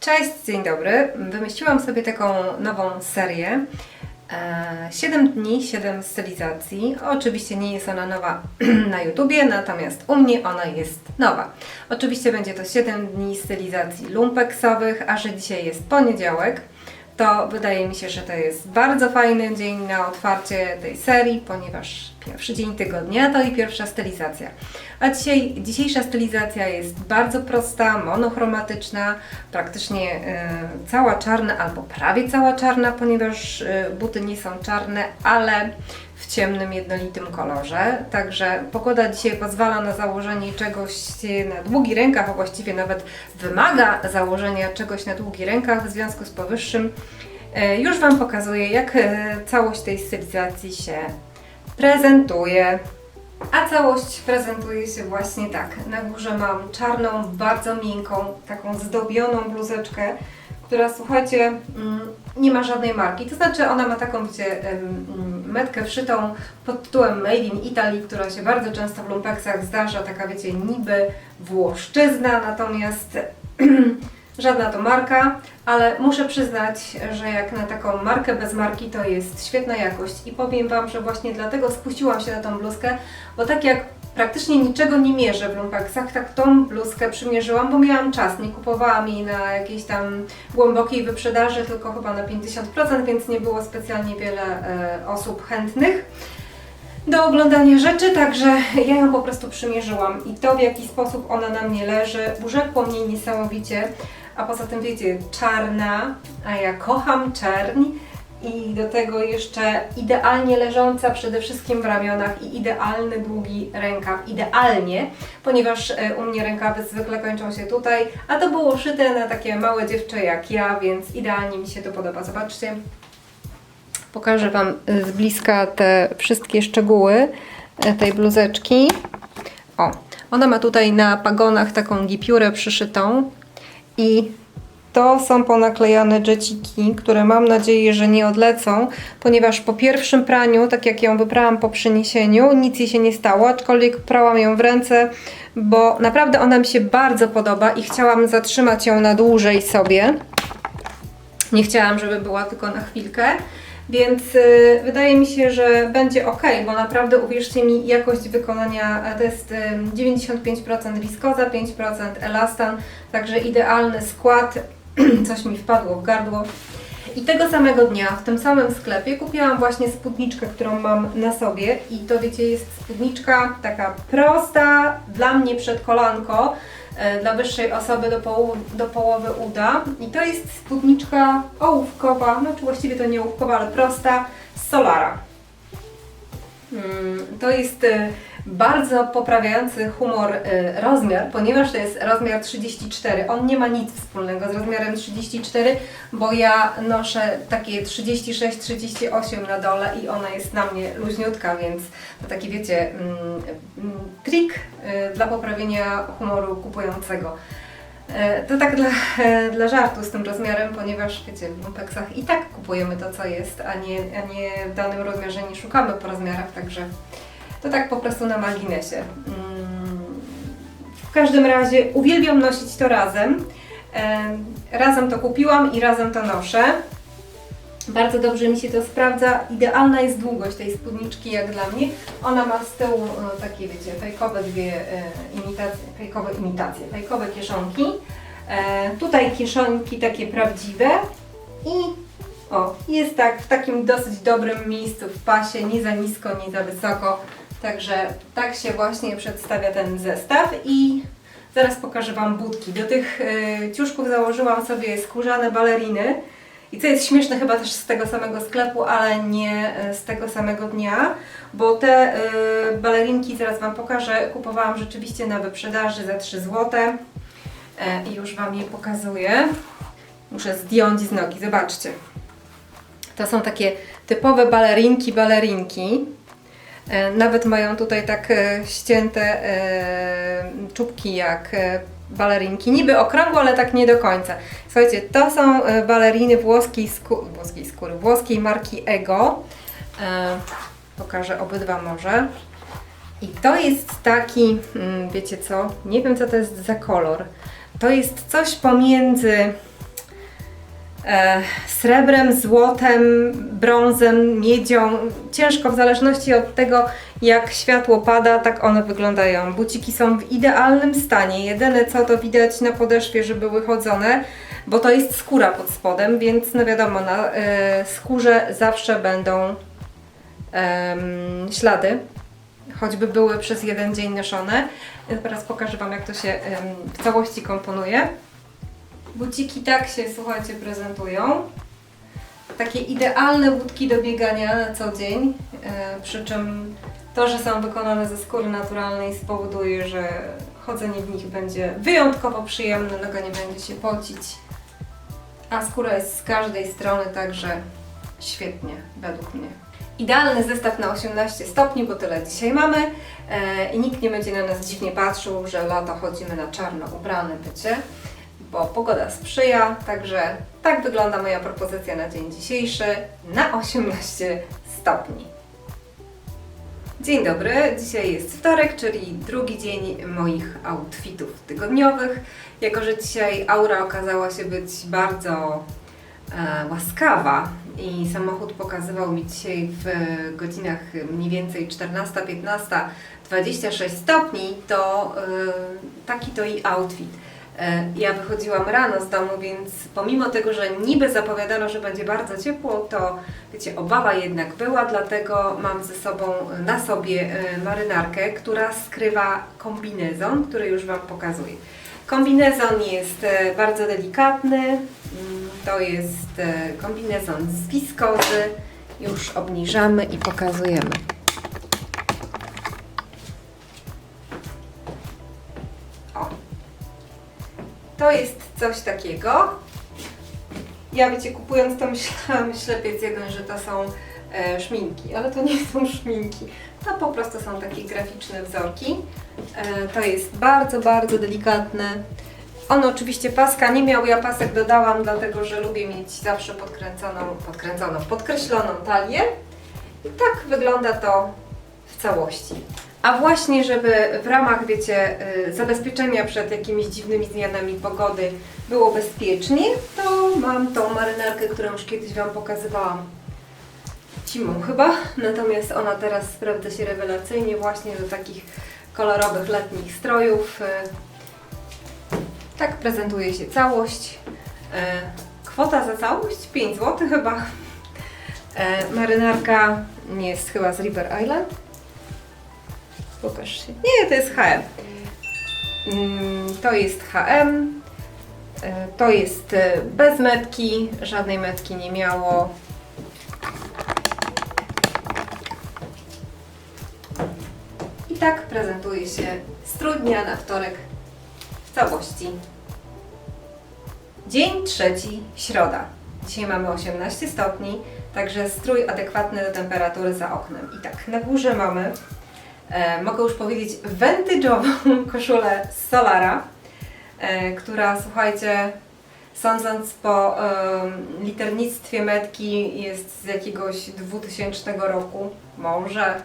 Cześć, dzień dobry. Wymyśliłam sobie taką nową serię. 7 dni, 7 stylizacji. Oczywiście nie jest ona nowa na YouTubie, natomiast u mnie ona jest nowa. Oczywiście będzie to 7 dni stylizacji lumpeksowych, a że dzisiaj jest poniedziałek, to wydaje mi się, że to jest bardzo fajny dzień na otwarcie tej serii, ponieważ pierwszy dzień tygodnia to i pierwsza stylizacja. A dzisiaj, dzisiejsza stylizacja jest bardzo prosta, monochromatyczna, praktycznie e, cała czarna albo prawie cała czarna, ponieważ e, buty nie są czarne, ale w ciemnym, jednolitym kolorze. Także pogoda dzisiaj pozwala na założenie czegoś na długi rękach, a właściwie nawet wymaga założenia czegoś na długi rękach. W związku z powyższym e, już Wam pokazuję, jak e, całość tej stylizacji się prezentuje. A całość prezentuje się właśnie tak. Na górze mam czarną, bardzo miękką, taką zdobioną bluzeczkę, która słuchajcie, mm, nie ma żadnej marki. To znaczy ona ma taką, wiecie, mm, metkę wszytą pod tytułem Made in Italy, która się bardzo często w lumpeksach zdarza, taka wiecie, niby włoszczyzna, natomiast żadna to marka, ale muszę przyznać, że jak na taką markę bez marki to jest świetna jakość. I powiem Wam, że właśnie dlatego skusiłam się na tą bluzkę, bo tak jak praktycznie niczego nie mierzę w lumpeksach, tak tą bluzkę przymierzyłam, bo miałam czas, nie kupowałam jej na jakiejś tam głębokiej wyprzedaży, tylko chyba na 50%, więc nie było specjalnie wiele e, osób chętnych do oglądania rzeczy, także ja ją po prostu przymierzyłam. I to w jaki sposób ona na mnie leży, urzekło mnie niesamowicie, a poza tym wiecie, czarna, a ja kocham czerń i do tego jeszcze idealnie leżąca przede wszystkim w ramionach i idealny długi rękaw, idealnie, ponieważ e, u mnie rękawy zwykle kończą się tutaj, a to było szyte na takie małe dziewczę jak ja, więc idealnie mi się to podoba. Zobaczcie, Pokażę Wam y, z bliska te wszystkie szczegóły e, tej bluzeczki. O, ona ma tutaj na pagonach taką gipiurę przyszytą i to są ponaklejane dżeciki, które mam nadzieję, że nie odlecą, ponieważ po pierwszym praniu, tak jak ją wyprałam po przyniesieniu, nic jej się nie stało, aczkolwiek prałam ją w ręce, bo naprawdę ona mi się bardzo podoba i chciałam zatrzymać ją na dłużej sobie. Nie chciałam, żeby była tylko na chwilkę. Więc y, wydaje mi się, że będzie ok, bo naprawdę uwierzcie mi, jakość wykonania e, to jest y, 95% wiskoza, 5% elastan, także idealny skład. Coś mi wpadło w gardło. I tego samego dnia w tym samym sklepie kupiłam właśnie spódniczkę, którą mam na sobie. I to wiecie, jest spódniczka taka prosta, dla mnie przed kolanko, e, dla wyższej osoby do, poł do połowy uda. I to jest spódniczka ołówkowa, no czy właściwie to nie ołówkowa, ale prosta, z Solara. Mm, To jest e, bardzo poprawiający humor e, rozmiar, ponieważ to jest rozmiar 34. On nie ma nic wspólnego z rozmiarem 34, bo ja noszę takie 36-38 na dole i ona jest na mnie luźniutka, więc to taki wiecie mm, mm, trik e, dla poprawienia humoru kupującego. E, To tak dla, e, dla żartu z tym rozmiarem, ponieważ wiecie, w lumpeksach i tak kupujemy to, co jest, a nie, a nie w danym rozmiarze nie szukamy po rozmiarach, także to tak po prostu na marginesie. Mm, W każdym razie uwielbiam nosić to razem. Razem to kupiłam i razem to noszę. Bardzo dobrze mi się to sprawdza. Idealna jest długość tej spódniczki jak dla mnie. Ona ma z tyłu e, takie, wiecie, fejkowe dwie e, imitacje, fejkowe imitacje, fejkowe kieszonki. E, tutaj kieszonki takie prawdziwe i o, jest tak w takim dosyć dobrym miejscu w pasie, nie za nisko, nie za wysoko. Także tak się właśnie przedstawia ten zestaw i zaraz pokażę Wam budki. Do tych e, ciuszków założyłam sobie skórzane baleriny. I co jest śmieszne chyba też z tego samego sklepu, ale nie e, z tego samego dnia, bo te y, balerinki, zaraz Wam pokażę, kupowałam rzeczywiście na wyprzedaży za 3 zł e, i już Wam je pokazuję. Muszę zdjąć z nogi, zobaczcie. To są takie typowe balerinki, balerinki. E, Nawet mają tutaj tak e, ścięte e, czubki jak balerinki. Niby okrągłe, ale tak nie do końca. Słuchajcie, to są baleriny włoskiej, skó- włoskiej skóry, włoskiej marki Ego. Pokażę obydwa może. I to jest taki, mm, wiecie co, nie wiem co to jest za kolor. To jest coś pomiędzy srebrem, złotem, brązem, miedzią. Ciężko w zależności od tego, jak światło pada, tak one wyglądają. Buciki są w idealnym stanie. Jedyne co to widać na podeszwie, że były chodzone, bo to jest skóra pod spodem, więc no wiadomo, na e, skórze zawsze będą ślady, choćby były przez jeden dzień noszone. Teraz pokażę Wam, jak to się w całości komponuje. Buciki tak się, słuchajcie, prezentują. Takie idealne budki do biegania na co dzień, e, przy czym to, że są wykonane ze skóry naturalnej spowoduje, że chodzenie w nich będzie wyjątkowo przyjemne, noga nie będzie się pocić, a skóra jest z każdej strony, także świetnie według mnie. Idealny zestaw na 18 stopni, bo tyle dzisiaj mamy e, i nikt nie będzie na nas dziwnie patrzył, że lato chodzimy na czarno ubrane bycie, bo pogoda sprzyja, także tak wygląda moja propozycja na dzień dzisiejszy na 18 stopni. Dzień dobry, dzisiaj jest wtorek, czyli drugi dzień moich outfitów tygodniowych. Jako, że dzisiaj aura okazała się być bardzo e, łaskawa i samochód pokazywał mi dzisiaj w godzinach mniej więcej 14, 15, 26 stopni, to e, taki to i outfit. E, Ja wychodziłam rano z domu, więc pomimo tego, że niby zapowiadano, że będzie bardzo ciepło, to wiecie, obawa jednak była, dlatego mam ze sobą na sobie e, marynarkę, która skrywa kombinezon, który już Wam pokazuję. Kombinezon jest e, bardzo delikatny, mm, to jest e, kombinezon z wiskozy, już obniżamy i pokazujemy. Coś takiego. Ja wiecie, kupując to myślałam, ślepiec jeden, że to są e, szminki, ale to nie są szminki. To po prostu są takie graficzne wzorki. E, to jest bardzo, bardzo delikatne. On oczywiście paska nie miał, ja pasek dodałam, dlatego że lubię mieć zawsze podkręconą, podkręconą, podkreśloną talię. I tak wygląda to w całości. A właśnie, żeby w ramach, wiecie, y, zabezpieczenia przed jakimiś dziwnymi zmianami pogody było bezpiecznie, to mam tą marynarkę, którą już kiedyś Wam pokazywałam zimą chyba. Natomiast ona teraz sprawdza się rewelacyjnie właśnie do takich kolorowych letnich strojów. Y, Tak prezentuje się całość. Y, Kwota za całość 5 zł chyba. Marynarka nie jest chyba z River Island. Pokaż się. Nie, to jest HM. To jest HM. To jest e, bez metki, żadnej metki nie miało. I tak prezentuje się strój dnia na wtorek w całości. Dzień trzeci, środa. Dzisiaj mamy 18 stopni, także strój adekwatny do temperatury za oknem. I tak, na górze mamy e, mogę już powiedzieć, vintage'ową koszulę z Solara, e, która słuchajcie, sądząc po em, liternictwie metki jest z jakiegoś 2000 roku, może.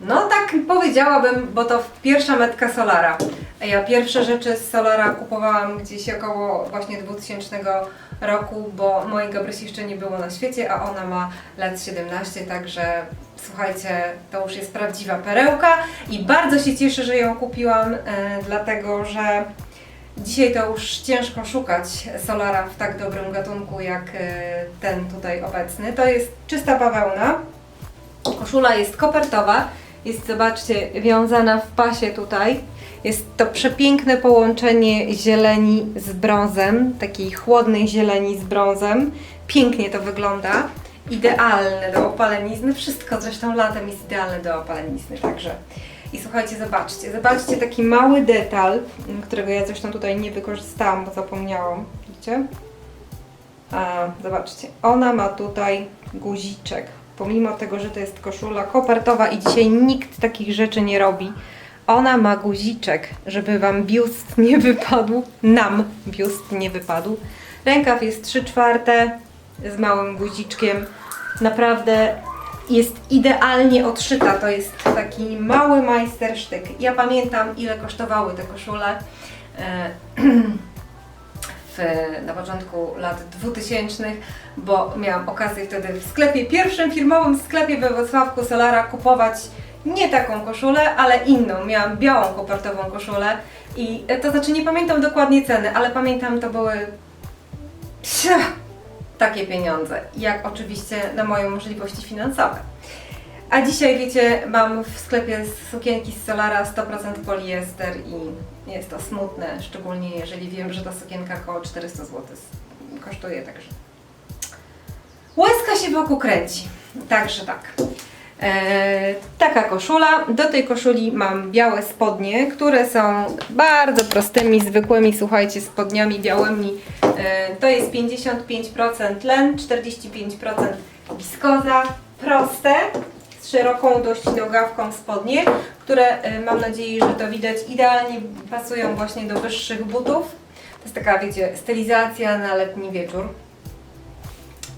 No tak powiedziałabym, bo to pierwsza metka Solara. Ja pierwsze rzeczy z Solara kupowałam gdzieś około właśnie 2000 roku, bo mojej Gabrysi jeszcze nie było na świecie, a ona ma lat 17, także słuchajcie, to już jest prawdziwa perełka i bardzo się cieszę, że ją kupiłam, e, dlatego że dzisiaj to już ciężko szukać Solara w tak dobrym gatunku jak e, ten tutaj obecny. To jest czysta bawełna, koszula jest kopertowa, jest zobaczcie wiązana w pasie tutaj. Jest to przepiękne połączenie zieleni z brązem, takiej chłodnej zieleni z brązem. Pięknie to wygląda. Idealne do opalenizny. Wszystko zresztą latem jest idealne do opalenizny, także. I słuchajcie, zobaczcie, zobaczcie taki mały detal, którego ja zresztą tutaj nie wykorzystałam, bo zapomniałam. Widzicie? A, zobaczcie, ona ma tutaj guziczek. Pomimo tego, że to jest koszula kopertowa i dzisiaj nikt takich rzeczy nie robi, ona ma guziczek, żeby Wam biust nie wypadł, nam biust nie wypadł. Rękaw jest 3 czwarte z małym guziczkiem. Naprawdę jest idealnie odszyta. To jest taki mały majstersztyk. Ja pamiętam, ile kosztowały te koszule. E, w, na początku lat 2000, bo miałam okazję wtedy w sklepie, pierwszym firmowym sklepie we Wrocławku Solara kupować nie taką koszulę, ale inną. Miałam białą kopertową koszulę i e, to znaczy nie pamiętam dokładnie ceny, ale pamiętam to były psia, takie pieniądze, jak oczywiście na moje możliwości finansowe. A dzisiaj wiecie, mam w sklepie sukienki z Solara 100% poliester i jest to smutne, szczególnie jeżeli wiem, że ta sukienka około 400 zł kosztuje, także łezka się wokół kręci. Także tak. E, taka koszula. Do tej koszuli mam białe spodnie, które są bardzo prostymi, zwykłymi, słuchajcie, spodniami białymi. E, to jest 55% len, 45% wiskoza, proste, z szeroką dość nogawką spodnie, które e, mam nadzieję, że to widać idealnie pasują właśnie do wyższych butów. To jest taka, wiecie, stylizacja na letni wieczór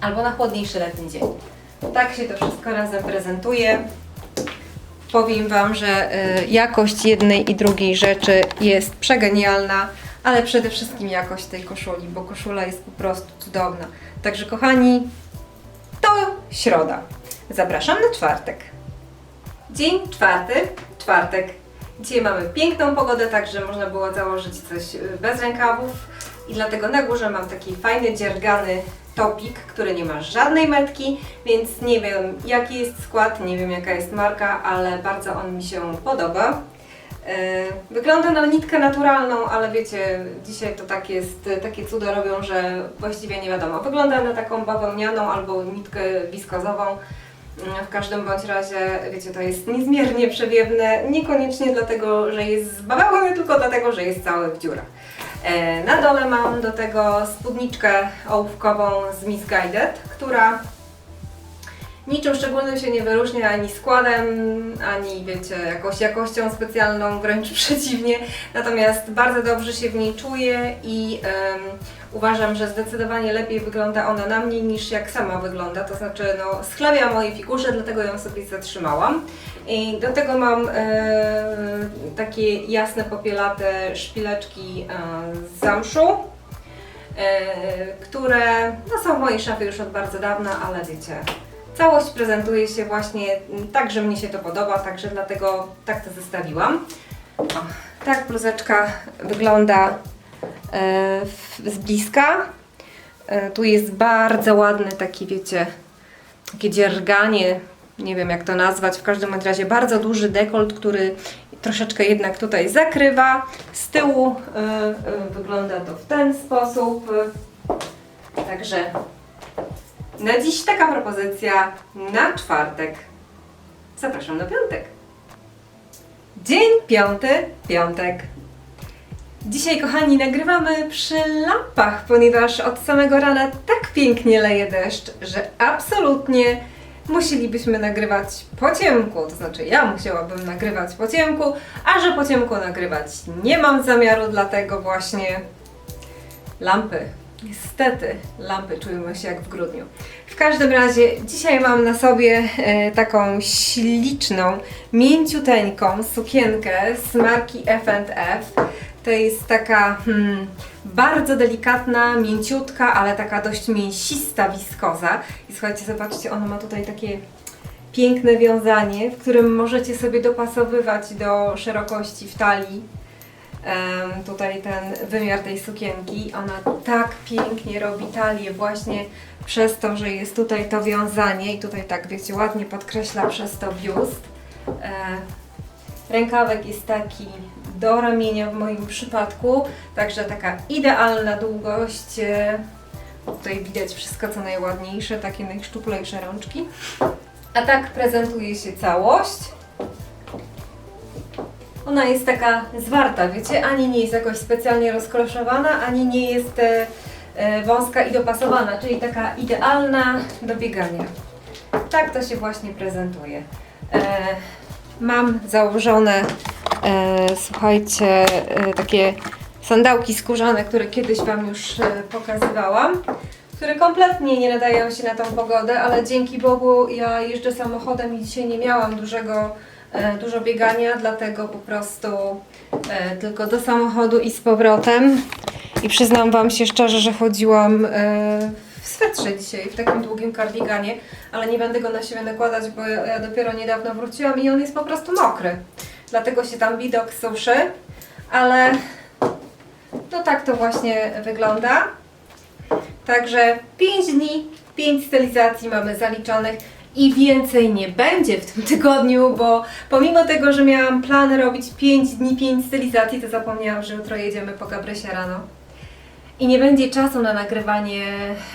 albo na chłodniejszy letni dzień. Tak się to wszystko razem prezentuje. Powiem Wam, że y, jakość jednej i drugiej rzeczy jest przegenialna, ale przede wszystkim jakość tej koszuli, bo koszula jest po prostu cudowna. Także kochani, to środa. Zapraszam na czwartek. Dzień czwarty, czwartek. Dzisiaj mamy piękną pogodę, także można było założyć coś y, bez rękawów i dlatego na górze mam taki fajny, dziergany topik, który nie ma żadnej metki, więc nie wiem jaki jest skład, nie wiem jaka jest marka, ale bardzo on mi się podoba. E, Wygląda na nitkę naturalną, ale wiecie, dzisiaj to tak jest, takie cuda robią, że właściwie nie wiadomo. Wygląda na taką bawełnianą albo nitkę wiskozową. W każdym bądź razie, wiecie, to jest niezmiernie przewiewne, niekoniecznie dlatego, że jest z bawełny, tylko dlatego, że jest całe w dziurach. E, Na dole mam do tego spódniczkę ołówkową z Misguided, która niczym szczególnym się nie wyróżnia ani składem, ani wiecie, jakąś jakością specjalną, wręcz przeciwnie. Natomiast bardzo dobrze się w niej czuję i em, uważam, że zdecydowanie lepiej wygląda ona na mnie niż jak sama wygląda. To znaczy, no, schlebia mojej figurze, dlatego ją sobie zatrzymałam. I do tego mam e, takie jasne popielate szpileczki e, z zamszu, e, które no, są w mojej szafie już od bardzo dawna, ale wiecie, całość prezentuje się właśnie tak, że mnie się to podoba, także dlatego tak to zestawiłam. Tak bluzeczka wygląda e, z bliska. E, tu jest bardzo ładny taki, wiecie, takie dzierganie, nie wiem jak to nazwać, w każdym razie bardzo duży dekolt, który troszeczkę jednak tutaj zakrywa. Z tyłu e, wygląda to w ten sposób. Także na dziś taka propozycja na czwartek. Zapraszam na piątek. Dzień piąty, piątek. Dzisiaj, kochani, nagrywamy przy lampach, ponieważ od samego rana tak pięknie leje deszcz, że absolutnie musielibyśmy nagrywać po ciemku. To znaczy, ja musiałabym nagrywać po ciemku, a że po ciemku nagrywać nie mam zamiaru, dlatego właśnie lampy. Niestety, lampy czujemy się jak w grudniu. W każdym razie, dzisiaj mam na sobie e, taką śliczną, mięciuteńką sukienkę z marki F&F. To jest taka hmm, bardzo delikatna, mięciutka, ale taka dość mięsista wiskoza. I słuchajcie, zobaczcie, ona ma tutaj takie piękne wiązanie, w którym możecie sobie dopasowywać do szerokości w talii tutaj ten wymiar tej sukienki. Ona tak pięknie robi talię właśnie przez to, że jest tutaj to wiązanie i tutaj tak wiecie, ładnie podkreśla przez to biust. Rękawek jest taki do ramienia w moim przypadku, także taka idealna długość. Tutaj widać wszystko co najładniejsze, takie najszczuplejsze rączki. A tak prezentuje się całość. Ona jest taka zwarta, wiecie, ani nie jest jakoś specjalnie rozkloszowana, ani nie jest e, e, wąska i dopasowana, czyli taka idealna do biegania. Tak to się właśnie prezentuje. E, mam założone, słuchajcie, takie sandałki skórzane, które kiedyś Wam już pokazywałam które kompletnie nie nadają się na tą pogodę, ale dzięki Bogu ja jeżdżę samochodem i dzisiaj nie miałam dużego, dużo biegania, dlatego po prostu e, tylko do samochodu i z powrotem. I przyznam Wam się szczerze, że chodziłam e, w swetrze dzisiaj, w takim długim kardiganie, ale nie będę go na siebie nakładać, bo ja, ja dopiero niedawno wróciłam i on jest po prostu mokry. Dlatego się tam widok suszy, ale no tak to właśnie wygląda. Także 5 dni, 5 stylizacji mamy zaliczonych i więcej nie będzie w tym tygodniu, bo pomimo tego, że miałam plan robić 5 dni, 5 stylizacji, to zapomniałam, że jutro jedziemy po Kaprysie rano. I nie będzie czasu na nagrywanie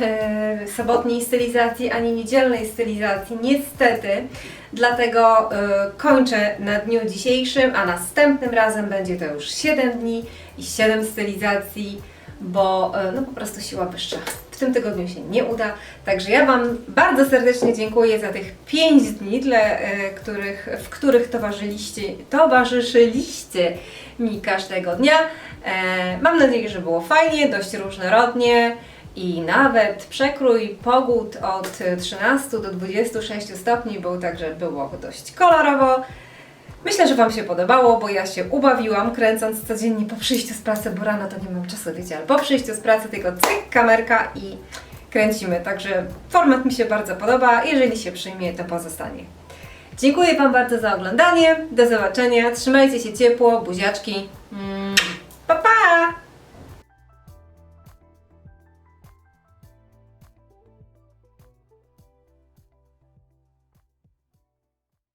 e, sobotniej stylizacji ani niedzielnej stylizacji, niestety. Dlatego e, kończę na dniu dzisiejszym, a następnym razem będzie to już 7 dni i 7 stylizacji, bo e, no po prostu siła wyższa. W tym tygodniu się nie uda. Także ja Wam bardzo serdecznie dziękuję za tych 5 dni, dla, e, których, w których towarzyszyliście, towarzyszyliście mi każdego dnia. E, mam nadzieję, że było fajnie, dość różnorodnie i nawet przekrój pogód od 13 do 26 stopni był, także było dość kolorowo. Myślę, że Wam się podobało, bo ja się ubawiłam kręcąc codziennie po przyjściu z pracy, bo rano to nie mam czasu, wiecie, ale po przyjściu z pracy tylko cyk, kamerka i kręcimy. Także format mi się bardzo podoba, jeżeli się przyjmie, to pozostanie. Dziękuję Wam bardzo za oglądanie, do zobaczenia, trzymajcie się ciepło, buziaczki. Mm.